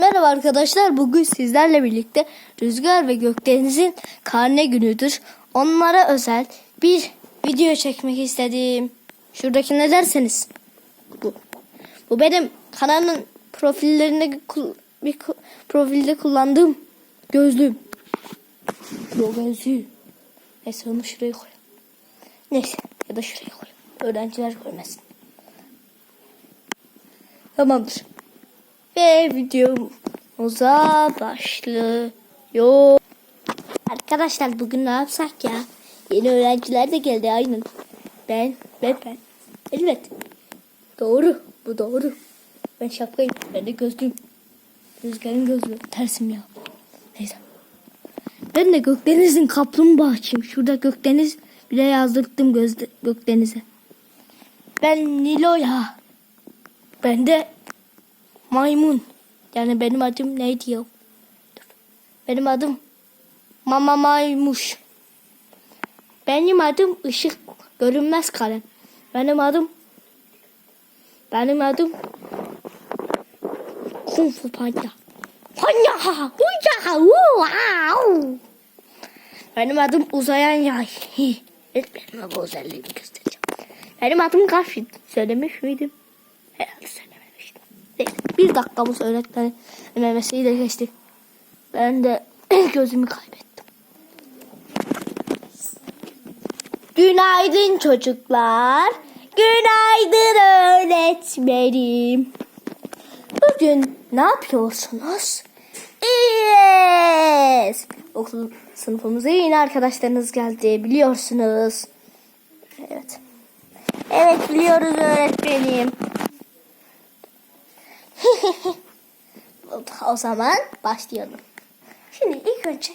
Merhaba arkadaşlar. Bugün sizlerle birlikte Rüzgar ve Gökdeniz'in karne günüdür. Onlara özel bir video çekmek istedim. Şuradaki ne derseniz. Bu. Bu benim kanalın profillerinde bir profilde kullandığım gözlüğüm. Bu gözlüğü. Neyse onu şuraya koy. Neyse ya da şuraya koy. Öğrenciler görmesin. Tamamdır. Ve videomuza başlıyor. Arkadaşlar bugün ne yapsak ya? Yeni öğrenciler de geldi aynen. Ben, ben, ben. Evet. Doğru. Bu doğru. Ben şapkayım. Ben de gözlüğüm. Rüzgarın gözlüğü. Tersim ya. Neyse. Ben de Gökdeniz'in kaplumbağaçıyım. Şurada Gökdeniz bile yazdırdım gözde, Gökdeniz'e. Ben Nilo'ya. Ben de maymun. Yani benim adım neydi ya? Benim adım Mama Maymuş. Benim adım ışık görünmez kalem. Benim adım benim adım Kung Fu Panda. Panda! Uya! Wow! Benim adım uzayan yay. Benim bu özelliğimi göstereceğim. Benim adım Garfield. Söylemiş miydim? Herhalde söylememiştim. Bir dakikamız öğretmenin memesiyle geçti. Ben de gözümü kaybettim. Günaydın çocuklar. Günaydın öğretmenim. Bugün ne yapıyorsunuz? İyiyiz. Okul sınıfımıza yeni arkadaşlarınız geldi biliyorsunuz. Evet. Evet biliyoruz öğretmenim. o zaman başlayalım. Şimdi ilk önce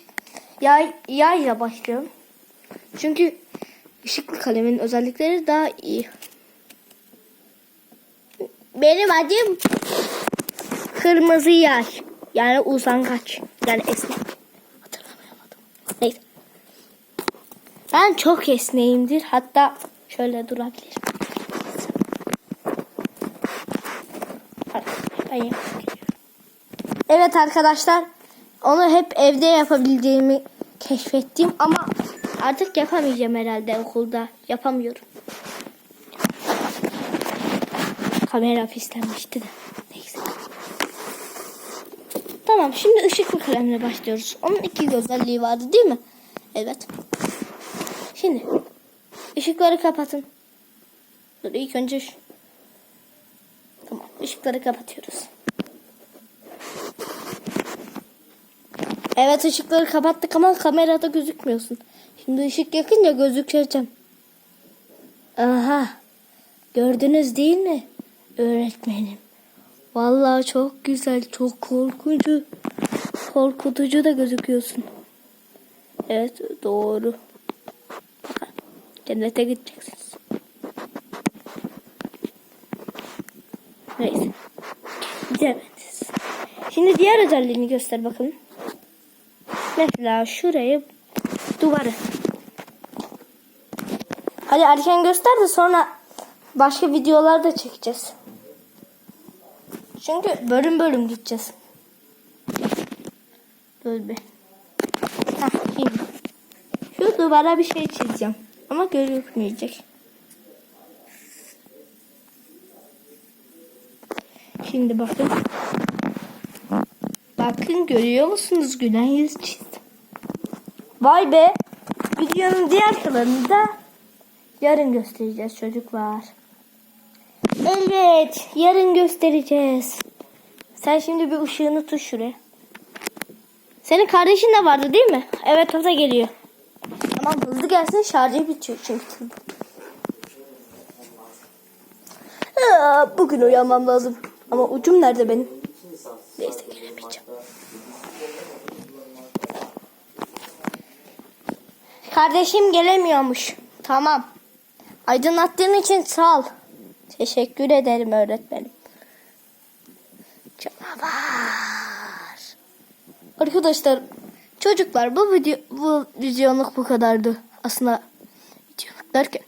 yay, yayla başlayalım. Çünkü ışıklı kalemin özellikleri daha iyi. Benim adım Kırmızı Yay. Yani uzangaç. Yani esnek. Hatırlamayamadım. Neyse. Ben çok esneğimdir. Hatta şöyle durabilirim. Yapayım. Evet arkadaşlar. Onu hep evde yapabildiğimi keşfettim ama artık yapamayacağım herhalde okulda. Yapamıyorum. Kamera pislenmişti de. Neyse. Tamam şimdi ışıklı kalemle başlıyoruz. Onun iki özelliği vardı değil mi? Evet. Şimdi ışıkları kapatın. Dur ilk önce şu. Tamam ışıkları kapatıyoruz. Evet ışıkları kapattık ama kamerada gözükmüyorsun. Şimdi ışık yakınca gözükeceğim. Aha. Gördünüz değil mi? Öğretmenim. Vallahi çok güzel, çok korkucu. Korkutucu da gözüküyorsun. Evet, doğru. Cennete gideceksiniz. Neyse. Gidemediniz. Şimdi diğer özelliğini göster bakalım. Mesela şurayı duvarı. Hadi erken göster de sonra başka videolarda çekeceğiz. Çünkü bölüm bölüm gideceğiz. Dur bir. Hah, şimdi. Şu duvara bir şey çizeceğim. Ama gözükmeyecek. Şimdi bakın. Bakın görüyor musunuz? Gülen yüz çizdim. Vay be. Videonun diğer kalanını da yarın göstereceğiz çocuklar. Evet. Yarın göstereceğiz. Sen şimdi bir ışığını tut şuraya. Senin kardeşin de vardı değil mi? Evet o da geliyor. Tamam hızlı gelsin şarjı bitiyor çünkü. Aa, bugün uyanmam lazım. Ama ucum nerede benim? Neyse gelemeyeceğim. Kardeşim gelemiyormuş. Tamam. Aydınlattığın için sağ ol. Teşekkür ederim öğretmenim. Canavar. Arkadaşlar çocuklar bu video bu videoluk bu kadardı. Aslında videoluk derken.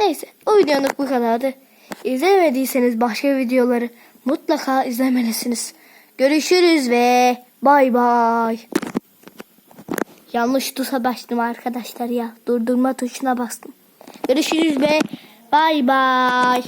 Neyse o videoluk bu kadardı. İzlemediyseniz başka videoları mutlaka izlemelisiniz. Görüşürüz ve bay bay. Yanlış tuşa bastım arkadaşlar ya. Durdurma tuşuna bastım. Görüşürüz ve bay bay.